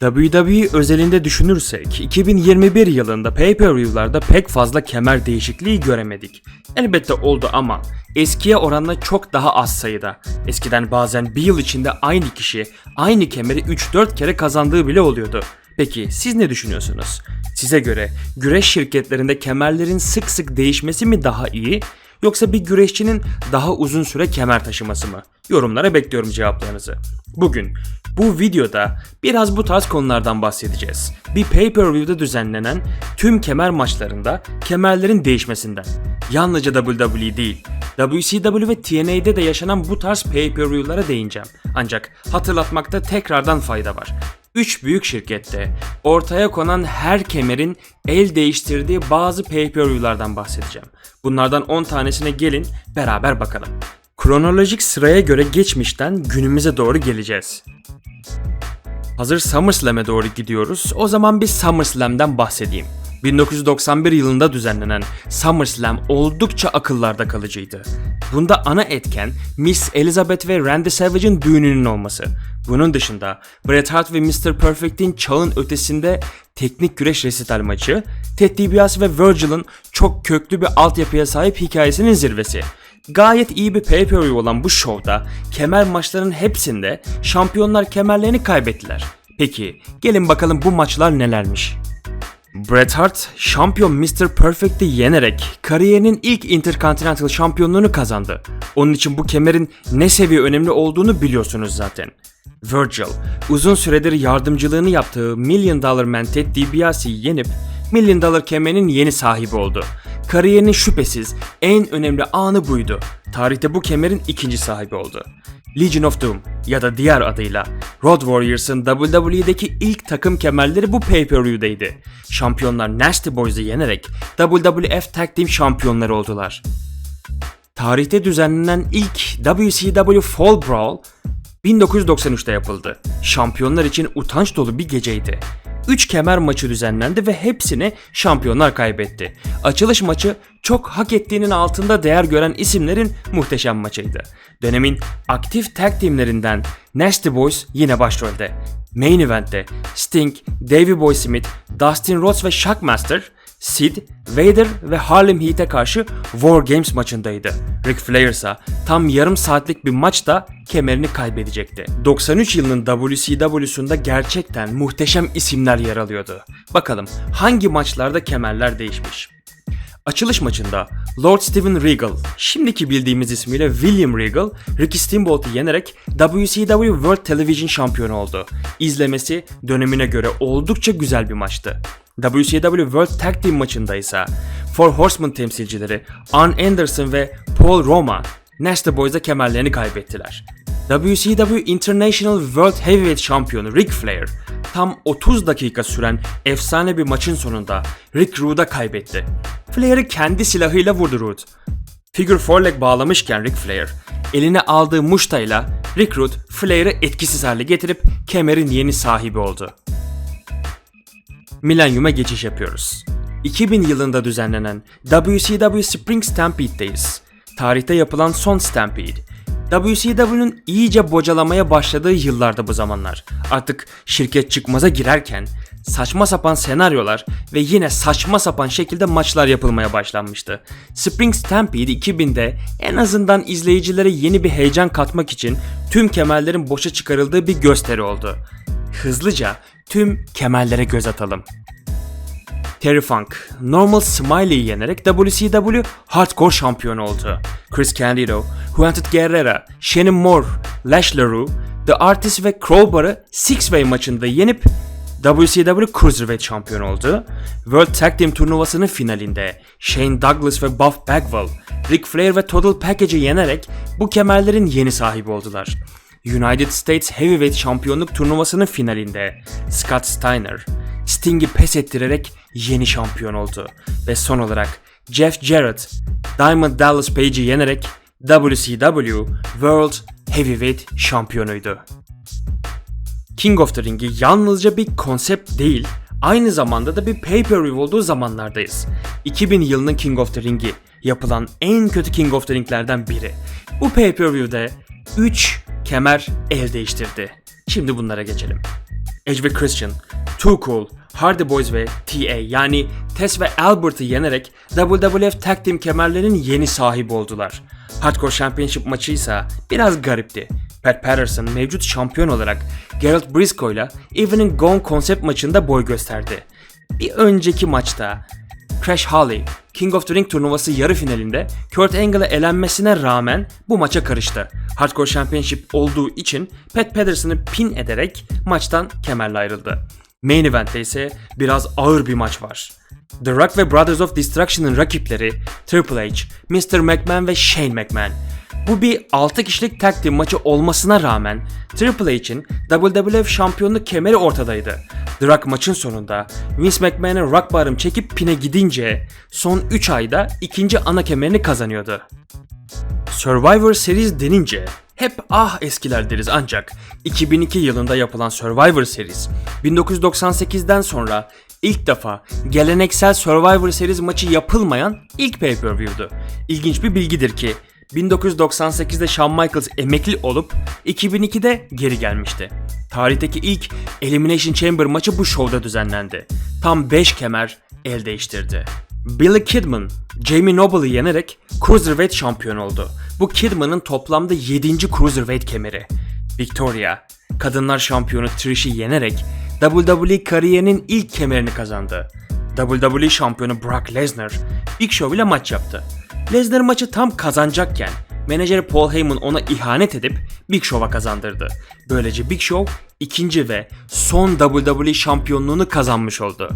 WWE özelinde düşünürsek 2021 yılında pay-per-view'larda pek fazla kemer değişikliği göremedik. Elbette oldu ama eskiye oranla çok daha az sayıda. Eskiden bazen bir yıl içinde aynı kişi aynı kemeri 3-4 kere kazandığı bile oluyordu. Peki siz ne düşünüyorsunuz? Size göre güreş şirketlerinde kemerlerin sık sık değişmesi mi daha iyi yoksa bir güreşçinin daha uzun süre kemer taşıması mı? Yorumlara bekliyorum cevaplarınızı. Bugün bu videoda biraz bu tarz konulardan bahsedeceğiz. Bir pay-per-view'da düzenlenen tüm kemer maçlarında kemerlerin değişmesinden. Yalnızca WWE değil, WCW ve TNA'de de yaşanan bu tarz pay-per-view'lara değineceğim. Ancak hatırlatmakta tekrardan fayda var. 3 büyük şirkette ortaya konan her kemerin el değiştirdiği bazı pay-per-view'lardan bahsedeceğim. Bunlardan 10 tanesine gelin beraber bakalım. Kronolojik sıraya göre geçmişten günümüze doğru geleceğiz. Hazır SummerSlam'e doğru gidiyoruz. O zaman bir SummerSlam'den bahsedeyim. 1991 yılında düzenlenen SummerSlam oldukça akıllarda kalıcıydı. Bunda ana etken Miss Elizabeth ve Randy Savage'ın düğününün olması. Bunun dışında Bret Hart ve Mr. Perfect'in çağın ötesinde teknik güreş resital maçı, Ted DiBiase ve Virgil'ın çok köklü bir altyapıya sahip hikayesinin zirvesi. Gayet iyi bir pay-per-view olan bu şovda kemer maçlarının hepsinde şampiyonlar kemerlerini kaybettiler. Peki gelin bakalım bu maçlar nelermiş. Bret Hart, şampiyon Mr. Perfect'i yenerek kariyerinin ilk Intercontinental şampiyonluğunu kazandı. Onun için bu kemerin ne seviye önemli olduğunu biliyorsunuz zaten. Virgil, uzun süredir yardımcılığını yaptığı Million Dollar Man Ted DiBiase'yi yenip Million Dollar kemerinin yeni sahibi oldu. Kariyerinin şüphesiz en önemli anı buydu. Tarihte bu kemerin ikinci sahibi oldu. Legion of Doom ya da diğer adıyla Road Warriors'ın WWE'deki ilk takım kemerleri bu pay-per-view'daydı. Şampiyonlar Nasty Boys'u yenerek WWF Tag Team şampiyonları oldular. Tarihte düzenlenen ilk WCW Fall Brawl 1993'te yapıldı. Şampiyonlar için utanç dolu bir geceydi. 3 kemer maçı düzenlendi ve hepsini şampiyonlar kaybetti. Açılış maçı çok hak ettiğinin altında değer gören isimlerin muhteşem maçıydı. Dönemin aktif tag teamlerinden Nasty Boys yine başrolde. Main Event'te Sting, Davey Boy Smith, Dustin Rhodes ve Shockmaster Sid, Vader ve Harlem Heat'e karşı War Games maçındaydı. Ric Flair ise tam yarım saatlik bir maçta kemerini kaybedecekti. 93 yılının WCW'sunda gerçekten muhteşem isimler yer alıyordu. Bakalım hangi maçlarda kemerler değişmiş? Açılış maçında Lord Steven Regal, şimdiki bildiğimiz ismiyle William Regal, Ricky Steamboat'u yenerek WCW World Television şampiyonu oldu. İzlemesi dönemine göre oldukça güzel bir maçtı. WCW World Tag Team maçında ise Four Horsemen temsilcileri Arn Anderson ve Paul Roma Nasty Boys'a kemerlerini kaybettiler. WCW International World Heavyweight şampiyonu Ric Flair tam 30 dakika süren efsane bir maçın sonunda Rick Rude'a kaybetti. Flair'i kendi silahıyla vurdu Rude. Figure four leg bağlamışken Ric Flair, eline aldığı muştayla Rick Rude Flair'i etkisiz hale getirip kemerin yeni sahibi oldu. Milenyum'a geçiş yapıyoruz. 2000 yılında düzenlenen WCW Spring Stampede'deyiz. Tarihte yapılan son Stampede. WCW'nun iyice bocalamaya başladığı yıllarda bu zamanlar. Artık şirket çıkmaza girerken saçma sapan senaryolar ve yine saçma sapan şekilde maçlar yapılmaya başlanmıştı. Spring Stampede 2000'de en azından izleyicilere yeni bir heyecan katmak için tüm kemerlerin boşa çıkarıldığı bir gösteri oldu. Hızlıca tüm kemerlere göz atalım. Terry Funk, Normal Smiley'i yenerek WCW Hardcore şampiyonu oldu. Chris Candido, Juventud Guerrera, Shannon Moore, Lash LaRue, The Artist ve Crowbar'ı Six Way maçında yenip WCW Cruiserweight şampiyonu oldu. World Tag Team turnuvasının finalinde Shane Douglas ve Buff Bagwell, Ric Flair ve Total Package'i yenerek bu kemerlerin yeni sahibi oldular. United States Heavyweight şampiyonluk turnuvasının finalinde Scott Steiner, Sting'i pes ettirerek yeni şampiyon oldu. Ve son olarak Jeff Jarrett, Diamond Dallas Page'i yenerek WCW World Heavyweight şampiyonuydu. King of the Ring'i yalnızca bir konsept değil, aynı zamanda da bir pay-per-view olduğu zamanlardayız. 2000 yılının King of the Ring'i yapılan en kötü King of the Ring'lerden biri. Bu pay-per-view'de 3 kemer el değiştirdi. Şimdi bunlara geçelim. Edge ve Christian, Too Cool, Hardy Boys ve TA yani Tess ve Albert'ı yenerek WWF Tag Team kemerlerinin yeni sahibi oldular. Hardcore Championship maçı ise biraz garipti. Pat Patterson mevcut şampiyon olarak Gerald Briscoe ile Evening Gone konsept maçında boy gösterdi. Bir önceki maçta Crash Holly, King of the Ring turnuvası yarı finalinde Kurt Angle'a elenmesine rağmen bu maça karıştı. Hardcore Championship olduğu için Pat Patterson'ı pin ederek maçtan kemerle ayrıldı. Main event'te ise biraz ağır bir maç var. The Rock ve Brothers of Destruction'ın rakipleri Triple H, Mr. McMahon ve Shane McMahon. Bu bir 6 kişilik tag team maçı olmasına rağmen Triple H'in WWF şampiyonluk kemeri ortadaydı. The Rock maçın sonunda Vince McMahon'ın rock barım çekip pine gidince son 3 ayda ikinci ana kemerini kazanıyordu. Survivor Series denince hep ah eskiler deriz ancak 2002 yılında yapılan Survivor Series 1998'den sonra ilk defa geleneksel Survivor Series maçı yapılmayan ilk pay-per-view'du. İlginç bir bilgidir ki 1998'de Shawn Michaels emekli olup 2002'de geri gelmişti. Tarihteki ilk Elimination Chamber maçı bu şovda düzenlendi. Tam 5 kemer el değiştirdi. Billy Kidman, Jamie Noble'ı yenerek Cruiserweight şampiyon oldu. Bu Kidman'ın toplamda 7. Cruiserweight kemeri. Victoria, kadınlar şampiyonu Trish'i yenerek WWE kariyerinin ilk kemerini kazandı. WWE şampiyonu Brock Lesnar Big Show ile maç yaptı. Lesnar maçı tam kazanacakken menajeri Paul Heyman ona ihanet edip Big Show'a kazandırdı. Böylece Big Show ikinci ve son WWE şampiyonluğunu kazanmış oldu.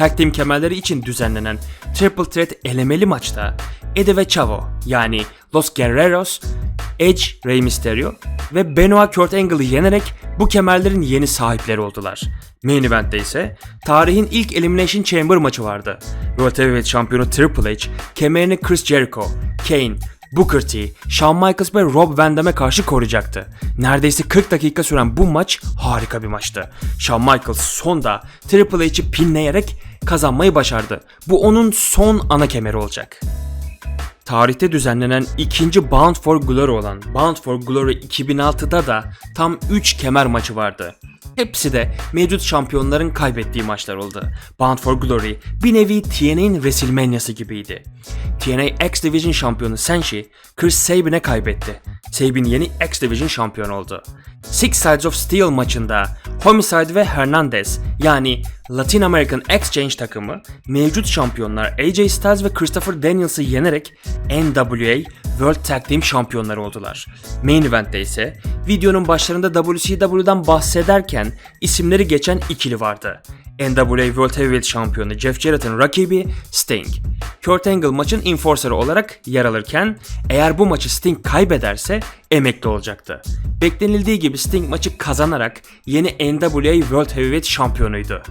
Tag Team kemerleri için düzenlenen Triple Threat elemeli maçta Eddie ve Chavo yani Los Guerreros, Edge, Rey Mysterio ve Benoit Kurt Angle'ı yenerek bu kemerlerin yeni sahipleri oldular. Main Event'te ise tarihin ilk Elimination Chamber maçı vardı. World Heavyweight şampiyonu Triple H kemerini Chris Jericho, Kane, Booker T, Shawn Michaels ve Rob Van Dam'e karşı koruyacaktı. Neredeyse 40 dakika süren bu maç harika bir maçtı. Shawn Michaels sonda Triple H'i pinleyerek kazanmayı başardı. Bu onun son ana kemeri olacak. Tarihte düzenlenen ikinci Bound for Glory olan Bound for Glory 2006'da da tam 3 kemer maçı vardı. Hepsi de mevcut şampiyonların kaybettiği maçlar oldu. Bound for Glory bir nevi TNA'nin WrestleMania'sı gibiydi. TNA X Division şampiyonu Senshi, Chris Sabin'e kaybetti. Sabin yeni X Division şampiyon oldu. Six Sides of Steel maçında Homicide ve Hernandez yani Latin American Exchange takımı mevcut şampiyonlar AJ Styles ve Christopher Daniels'ı yenerek NWA World Tag Team şampiyonları oldular. Main Event'te ise videonun başlarında WCW'dan bahsederken isimleri geçen ikili vardı. NWA World Heavyweight şampiyonu Jeff Jarrett'ın rakibi Sting. Kurt Angle maçın enforcer'ı olarak yer alırken eğer bu maçı Sting kaybederse emekli olacaktı. Beklenildiği gibi Sting maçı kazanarak yeni NWA World Heavyweight şampiyonuydu.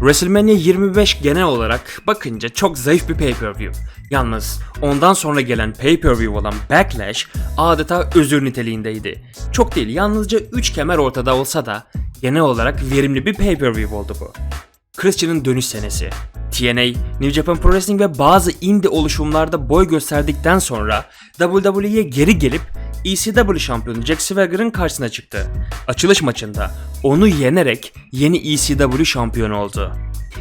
WrestleMania 25 genel olarak bakınca çok zayıf bir pay-per-view. Yalnız ondan sonra gelen pay-per-view olan Backlash adeta özür niteliğindeydi. Çok değil yalnızca 3 kemer ortada olsa da genel olarak verimli bir pay-per-view oldu bu. Christian'ın dönüş senesi. TNA, New Japan Pro Wrestling ve bazı indie oluşumlarda boy gösterdikten sonra WWE'ye geri gelip ECW şampiyonu Jack Swagger'ın karşısına çıktı. Açılış maçında onu yenerek yeni ECW şampiyonu oldu.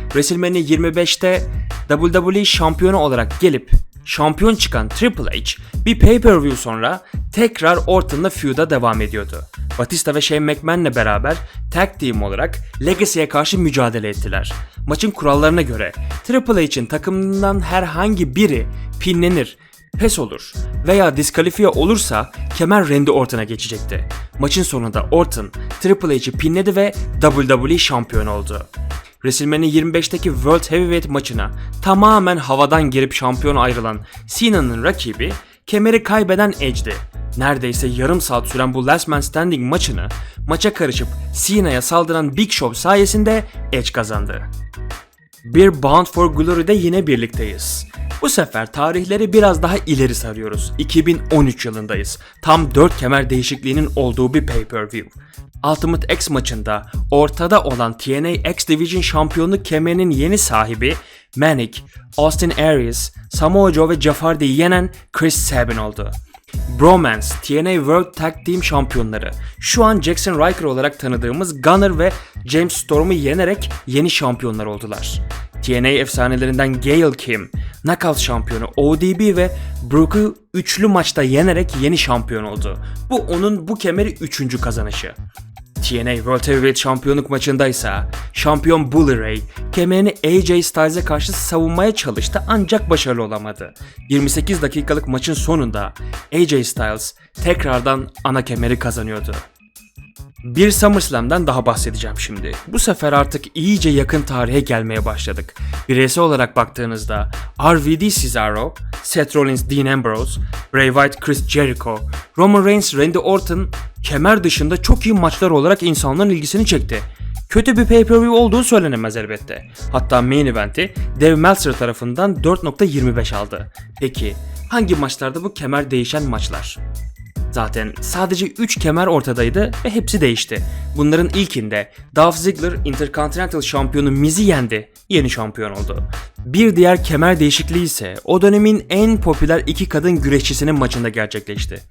WrestleMania 25'te WWE şampiyonu olarak gelip şampiyon çıkan Triple H bir pay-per-view sonra tekrar Orton'la feud'a devam ediyordu. Batista ve Shane McMahon'le beraber tag team olarak Legacy'ye karşı mücadele ettiler. Maçın kurallarına göre Triple H'in takımından herhangi biri pinlenir, pes olur veya diskalifiye olursa kemer Randy Orton'a geçecekti. Maçın sonunda Orton Triple H'i pinledi ve WWE şampiyon oldu. WrestleMania 25'teki World Heavyweight maçına tamamen havadan girip şampiyon ayrılan Cena'nın rakibi kemeri kaybeden Edge'di. Neredeyse yarım saat süren bu Last Man Standing maçını maça karışıp Cena'ya saldıran Big Show sayesinde Edge kazandı. Bir Bound for Glory'de yine birlikteyiz. Bu sefer tarihleri biraz daha ileri sarıyoruz. 2013 yılındayız. Tam 4 kemer değişikliğinin olduğu bir pay-per-view. Ultimate X maçında ortada olan TNA X Division şampiyonluk kemerinin yeni sahibi Manic, Austin Aries, Samoa Joe ve Hardy'yi yenen Chris Sabin oldu. Bromance, TNA World Tag Team şampiyonları. Şu an Jackson Riker olarak tanıdığımız Gunner ve James Storm'u yenerek yeni şampiyonlar oldular. TNA efsanelerinden Gail Kim, Knockout şampiyonu ODB ve Brooke'u üçlü maçta yenerek yeni şampiyon oldu. Bu onun bu kemeri üçüncü kazanışı. TNA World Heavyweight şampiyonluk maçındaysa şampiyon Bully Ray kemerini AJ Styles'e karşı savunmaya çalıştı ancak başarılı olamadı. 28 dakikalık maçın sonunda AJ Styles tekrardan ana kemeri kazanıyordu. Bir SummerSlam'dan daha bahsedeceğim şimdi. Bu sefer artık iyice yakın tarihe gelmeye başladık. Bireysel olarak baktığınızda RVD Cesaro, Seth Rollins Dean Ambrose, Bray Wyatt Chris Jericho, Roman Reigns Randy Orton kemer dışında çok iyi maçlar olarak insanların ilgisini çekti. Kötü bir pay-per-view olduğu söylenemez elbette. Hatta main eventi Dave Meltzer tarafından 4.25 aldı. Peki hangi maçlarda bu kemer değişen maçlar? Zaten sadece 3 kemer ortadaydı ve hepsi değişti. Bunların ilkinde Dolph Ziggler Intercontinental şampiyonu Miz'i yendi. Yeni şampiyon oldu. Bir diğer kemer değişikliği ise o dönemin en popüler iki kadın güreşçisinin maçında gerçekleşti.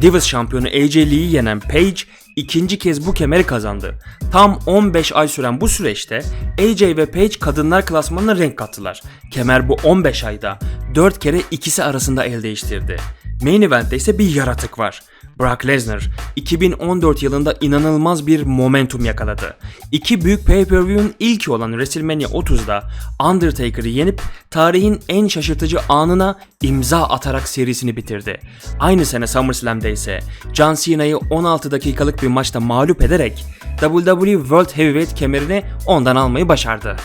Divas şampiyonu AJ Lee'yi yenen Paige ikinci kez bu kemeri kazandı. Tam 15 ay süren bu süreçte AJ ve Paige kadınlar klasmanına renk kattılar. Kemer bu 15 ayda 4 kere ikisi arasında el değiştirdi. Main event'te ise bir yaratık var. Brock Lesnar 2014 yılında inanılmaz bir momentum yakaladı. İki büyük pay-per-view'un ilki olan WrestleMania 30'da Undertaker'ı yenip tarihin en şaşırtıcı anına imza atarak serisini bitirdi. Aynı sene SummerSlam'da ise John Cena'yı 16 dakikalık bir maçta mağlup ederek WWE World Heavyweight kemerini ondan almayı başardı.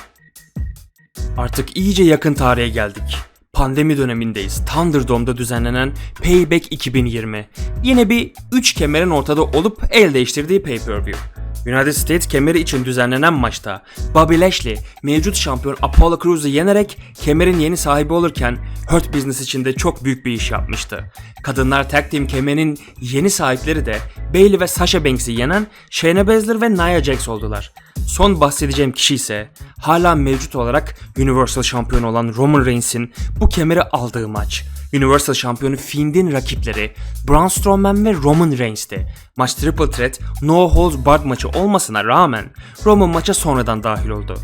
Artık iyice yakın tarihe geldik. Pandemi dönemindeyiz. Thunderdome'da düzenlenen Payback 2020. Yine bir 3 kemerin ortada olup el değiştirdiği pay-per-view. United States kemeri için düzenlenen maçta Bobby Lashley mevcut şampiyon Apollo Crews'u yenerek kemerin yeni sahibi olurken Hurt Business için de çok büyük bir iş yapmıştı. Kadınlar Tag Team kemerinin yeni sahipleri de Bayley ve Sasha Banks'i yenen Shayna Baszler ve Nia Jax oldular. Son bahsedeceğim kişi ise hala mevcut olarak Universal şampiyonu olan Roman Reigns'in bu kemeri aldığı maç. Universal şampiyonu Fiend'in rakipleri Braun Strowman ve Roman Reigns'ti. Maç Triple Threat No Holds Barred maçı olmasına rağmen Roman maça sonradan dahil oldu.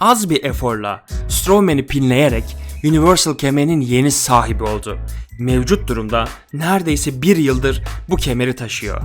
Az bir eforla Strowman'i pinleyerek Universal kemerinin yeni sahibi oldu. Mevcut durumda neredeyse bir yıldır bu kemeri taşıyor.